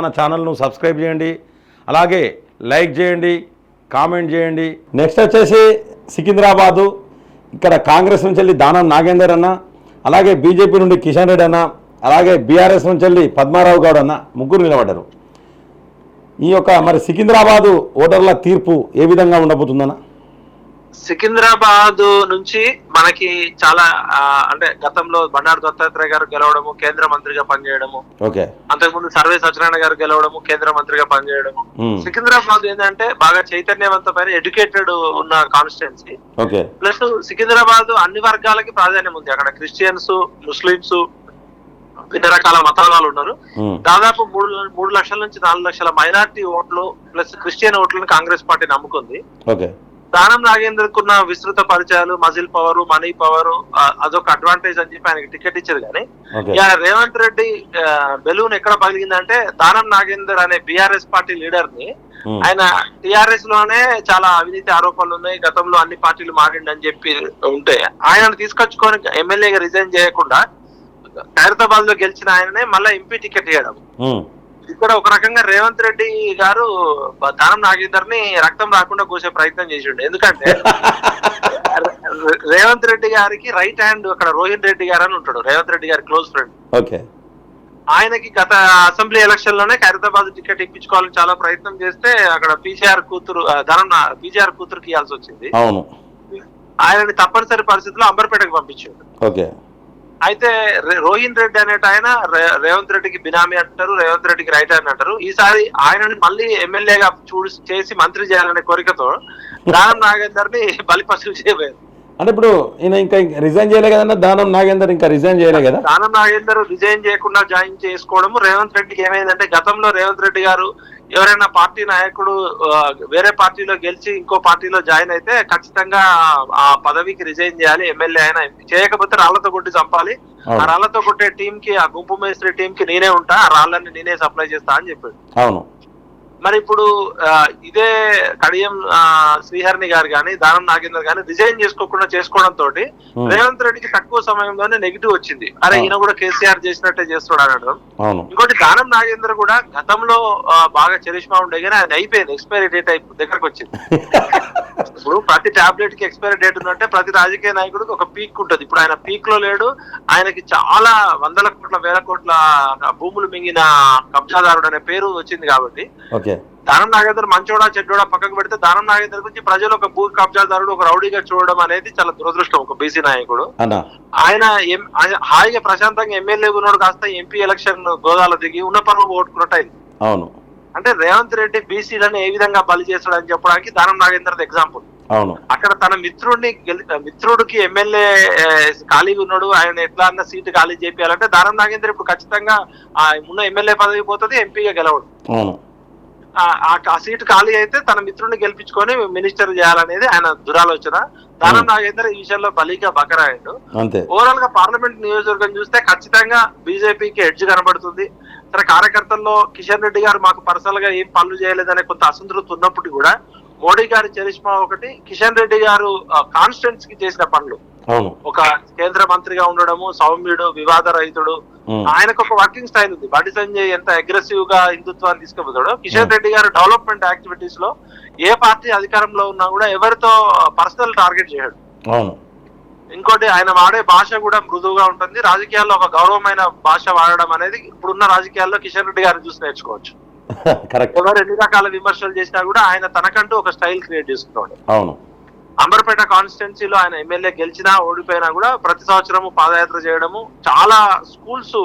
మన ఛానల్ను సబ్స్క్రైబ్ చేయండి. అలాగే లైక్ చేయండి కామెంట్ చేయండి. నెక్స్ట్ వచ్చేసి సికింద్రాబాదు ఇక్కడ కాంగ్రెస్ నుంచి వెళ్ళి దానం నాగేందర్ అన్న అలాగే బీజేపీ నుండి కిషన్ రెడ్డి అన్న అలాగే బీఆర్ఎస్ నుంచి వెళ్ళి పద్మారావు గౌడ్ అన్న ముగ్గురు నిలబడ్డారు. ఈ యొక్క మరి సికింద్రాబాదు ఓటర్ల తీర్పు ఏ విధంగా ఉండబోతుందన్నా? సికింద్రాబాద్ నుంచి మనకి చాలా అంటే గతంలో బండారు దత్తాత్రేయ గారు గెలవడము కేంద్ర మంత్రిగా పనిచేయడము అంతకుముందు సర్వే సత్యనారాయణ గారు గెలవడము కేంద్ర మంత్రిగా పనిచేయడము. సికింద్రాబాద్ ఏంటంటే బాగా చైతన్యవంతమైన ఎడ్యుకేటెడ్ ఉన్న కాన్స్టిట్యున్సీ ప్లస్ సికింద్రాబాద్ అన్ని వర్గాలకి ప్రాధాన్యం ఉంది. అక్కడ క్రిస్టియన్స్ ముస్లిమ్స్ వివిధ రకాల మతాల వాళ్ళు ఉన్నారు. దాదాపు మూడు మూడు లక్షల నుంచి నాలుగు లక్షల మైనార్టీ ఓట్లు ప్లస్ క్రిస్టియన్ ఓట్లను కాంగ్రెస్ పార్టీ నమ్ముకుంది. దానం నాగేందర్ కున్న విస్తృత పరిచయాలు మజిల్ పవర్ మనీ పవర్ అదొక అడ్వాంటేజ్ అని చెప్పి ఆయనకి టికెట్ ఇచ్చారు కానీ రేవంత్ రెడ్డి బెలూన్ ఎక్కడ పగిలిందంటే దానం నాగేందర్ అనే బీఆర్ఎస్ పార్టీ లీడర్ని ఉమ్, ఆయన టిఆర్ఎస్లోనే చాలా అవినీతి ఆరోపణలు ఉన్నాయి గతంలో అన్ని పార్టీలు మారిండి అని చెప్పి ఉంటే ఆయన తీసుకొచ్చుకొని ఎమ్మెల్యేగా రిజైన్ చేయకుండా ఖైరతాబాద్లో గెలిచిన ఆయననే మళ్ళీ ఎంపీ టికెట్ ఇవ్వడం ఇక్కడ ఒక రకంగా రేవంత్ రెడ్డి గారు దానం నాగేందర్ని రక్తం రాకుండా కూసే ప్రయత్నం చేసిండు. ఎందుకంటే రేవంత్ రెడ్డి గారికి రైట్ హ్యాండ్ అక్కడ రోహిన్ రెడ్డి గారు అని ఉంటాడు. రేవంత్ రెడ్డి గారి క్లోజ్ ఫ్రెండ్. ఓకే. ఆయనకి గత అసెంబ్లీ ఎలక్షన్లోనే ఖైరతాబాద్ టికెట్ ఇప్పించుకోవాలని చాలా ప్రయత్నం చేస్తే అక్కడ పీసీఆర్ కూతురు ధనం పీసీఆర్ కూతురుకి ఇవ్వాల్సి వచ్చింది. అవును. ఆయనని తప్పనిసరి పరిస్థితుల్లో అంబర్పేటకు పంపించాడు. ఓకే. అయితే రోహిన్ రెడ్డి అనేట ఆయన రేవంత్ రెడ్డికి బినామీ అంటారు రేవంత్ రెడ్డికి రైట్ హ్యాండ్ అంటారు. ఈసారి ఆయనని మళ్ళీ ఎమ్మెల్యేగా చూడి చేసి మంత్రి చేయాలనే కోరికతో దానం నాగేందర్ని బలిపశువు చేయలేదు అంటే ఇప్పుడు ఈయన ఇంకా రిజైన్ చేయలే కదన్న దానం నాగేందర్ ఇంకా రిజైన్ చేయలే కదా? దానం నాగేందర్ రిజైన్ చేయకుండా జాయిన్ చేసుకోవడం రేవంత్ రెడ్డికి ఏమైందంటే గతంలో రేవంత్ రెడ్డి గారు ఎవరైనా పార్టీ నాయకుడు వేరే పార్టీలో గెలిచి ఇంకో పార్టీలో జాయిన్ అయితే ఖచ్చితంగా ఆ పదవికి రిజైన్ చేయాలి ఎమ్మెల్యే అయినా చేయకపోతే రాళ్ళతో కొట్టి చంపాలి. ఆ రాళ్ళతో కొట్టే టీం కి ఆ గుంపు మేస్త్రి టీం కి నేనే ఉంటా ఆ రాళ్ళని నేనే సప్లై చేస్తా అని చెప్పాడు. అవును. మరి ఇప్పుడు ఇదే కడియం శ్రీహరిని గారు కానీ దానం నాగేందర్ గాని రిజైన్ చేసుకోకుండా చేసుకోవడం తోటి. రేవంత్ రెడ్డికి తక్కువ సమయంలోనే నెగిటివ్ వచ్చింది. అరే. ఈయన కూడా కేసీఆర్ చేసినట్టే చేస్తాడు అనడం ఇంకోటి దానం నాగేందర్ కూడా గతంలో బాగా చరిష్మా ఉండే కానీ ఆయన అయిపోయింది. ఎక్స్పైరీ డేట్ అయిపో దగ్గరకు వచ్చింది. ఇప్పుడు ప్రతి టాబ్లెట్కి ఎక్స్పైరీ డేట్ ఉందంటే ప్రతి రాజకీయ నాయకుడికి ఒక పీక్ ఉంటుంది. ఇప్పుడు ఆయన పీక్లో లేడు ఆయనకి చాలా వందల కోట్ల వేల కోట్ల భూములు మింగిన కబ్జాదారుడు అనే పేరు వచ్చింది కాబట్టి దానం నాగేందర్ మంచోడా చెడ్డోడా పక్కకు పెడితే దానం నాగేందర్ గురించి ప్రజలు ఒక భూ కబ్జాదారుడు ఒక రౌడీగా చూడడం అనేది చాలా దురదృష్టం ఒక బీసీ నాయకుడు. ఆయన హాయిగా ప్రశాంతంగా ఎమ్మెల్యే ఉన్నాడు కాస్త ఎంపీ ఎలక్షన్ గోదాలో దిగి ఉన్న పనులు ఓట్టుకున్నట్టు అయింది అవును. అంటే రేవంత్ రెడ్డి బీసీలను ఏ విధంగా బలి చేస్తాడని చెప్పడానికి దానం నాగేందర్ ఎగ్జాంపుల్ అవును. అక్కడ తన మిత్రుడిని మిత్రుడికి ఎమ్మెల్యే ఖాళీగా ఉన్నాడు. ఆయన ఎట్లా అన్న సీటు ఖాళీ చేయాలంటే దానం నాగేందర్ ఇప్పుడు ఖచ్చితంగా ఆ ఉన్న ఎమ్మెల్యే పదవి పోతుంది ఎంపీగా గెలవడు. ఆ- సీటు ఖాళీ అయితే తన మిత్రుడిని గెలిపించుకొని మినిస్టర్ చేయాలనేది ఆయన దురాలోచన. దానం నాగేందర్ ఈ విషయంలో బలిగా బకరాయండు. ఓవరాల్గా పార్లమెంట్ నియోజకవర్గం చూస్తే ఖచ్చితంగా బీజేపీకి ఎడ్జ్ కనబడుతుంది. సరే కార్యకర్తల్లో కిషన్ రెడ్డి గారు మాకు పర్సనల్గా ఏం పనులు చేయలేదనే కొంత అసంతృప్తి ఉన్నప్పటికీ కూడా మోడీ గారి చరిష్మా ఒకటి కిషన్ రెడ్డి గారు కాన్స్టిట్యూన్స్కి చేసిన పనులు. ఒక కేంద్ర మంత్రిగా ఉండడము సౌమ్యుడు వివాద రహితుడు ఉమ్, ఆయనకు ఒక వర్కింగ్ స్టైల్ ఉంది. బండి సంజయ్ ఎంత అగ్రెసివ్గా హిందుత్వాన్ని తీసుకుపోతాడో కిషన్ రెడ్డి గారు డెవలప్మెంట్ యాక్టివిటీస్లో ఏ పార్టీ అధికారంలో ఉన్నా కూడా ఎవరితో పర్సనల్ టార్గెట్ చేయడు. ఇంకోటి ఆయన వాడే భాష కూడా మృదువుగా ఉంటుంది. రాజకీయాల్లో ఒక గౌరవమైన భాష వాడడం అనేది ఇప్పుడున్న రాజకీయాల్లో కిషన్ రెడ్డి గారిని చూసి నేర్చుకోవచ్చు. ఎవరు ఎన్ని రకాల విమర్శలు చేసినా కూడా ఆయన తనకంటూ ఒక స్టైల్ క్రియేట్ చేసుకున్నాడు. అవును. అంబర్పేట కాన్స్టిట్యున్సీలో ఆయన ఎమ్మెల్యే గెలిచినా ఓడిపోయినా కూడా ప్రతి సంవత్సరము పాదయాత్ర చేయడము చాలా స్కూల్స్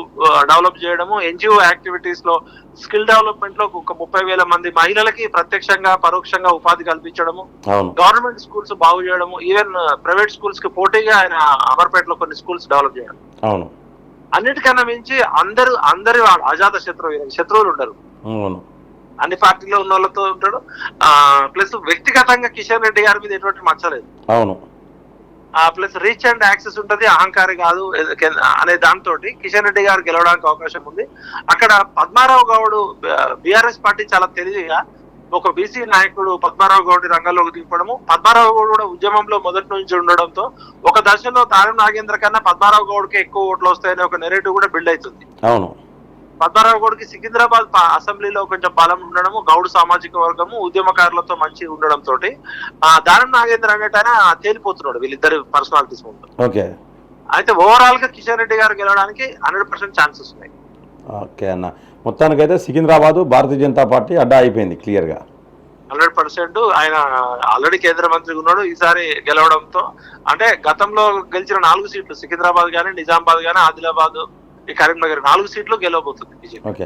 డెవలప్ చేయడము ఎన్జిఓ యాక్టివిటీస్లో స్కిల్ డెవలప్మెంట్లో ఒక ముప్పై వేల మంది మహిళలకి ప్రత్యక్షంగా పరోక్షంగా ఉపాధి కల్పించడము గవర్నమెంట్ స్కూల్స్ బాగు చేయడము ఈవెన్ ప్రైవేట్ స్కూల్స్కి పోటీగా ఆయన అమర్పేటలో కొన్ని స్కూల్స్ డెవలప్ చేయడం. అన్నిటికన్నా మించి అందరు అందరి అజాత శత్రువు శత్రువులు ఉండరు. అన్ని పార్టీలో ఉన్న వాళ్ళతో ఉంటాడు. ఆ ప్లస్ వ్యక్తిగతంగా కిషన్ రెడ్డి గారి మీద ఎటువంటి మచ్చలేదు అవును. ఆ ప్లస్ రీచ్ అండ్ యాక్సెస్ ఉంటది అహంకారి కాదు అనే దాంతో కిషన్ రెడ్డి గారు గెలవడానికి అవకాశం ఉంది. అక్కడ పద్మారావు గౌడ్ బీఆర్ఎస్ పార్టీ చాలా తెలివిగా ఒక బీసీ నాయకుడు పద్మారావు గౌడ్ రంగంలోకి దిగడము పద్మారావు గౌడ్ కూడా ఉద్యమంలో మొదటి నుంచి ఉండడంతో ఒక దశలో తారం నాగేంద్ర కన్నా పద్మారావు గౌడ్కి ఎక్కువ ఓట్లు వస్తాయనే ఒక నెరేటివ్ కూడా బిల్డ్ అవుతుంది. అవును. పద్మారావు గౌడ్కి సికింద్రాబాద్ అసెంబ్లీలో కొంచెం బలం ఉండడము గౌడ్ సామాజిక వర్గము ఉద్యమకారులతో మంచి ఉండడం తోటి ఆ దానం నాగేంద్ర అనేట ఆయన తేలిపోతున్నాడు వీళ్ళిద్దరు పర్సనాలిటీస్ ముందు. ఓకే. అయితే ఓవరాల్గా కిషన్ రెడ్డి గారు గెలవడానికి హండ్రెడ్ పర్సెంట్ ఛాన్సెస్ ఉన్నాయి. ఓకే అన్న. మొత్తానికైతే సికింద్రాబాదు భారతీయ జనతా పార్టీ అడ్డా అయిపోయింది క్లియర్గా. Hundred percent. ఆయన ఆల్రెడీ కేంద్ర మంత్రిగా ఉన్నాడు ఈసారి గెలవడంతో. అంటే గతంలో గెలిచిన నాలుగు సీట్లు సికింద్రాబాద్ గానీ నిజామాబాద్ గానీ ఆదిలాబాద్ ఈ కరీంనగర్ నాలుగు సీట్లు గెలవబోతుంది బీజేపీ. ఓకే.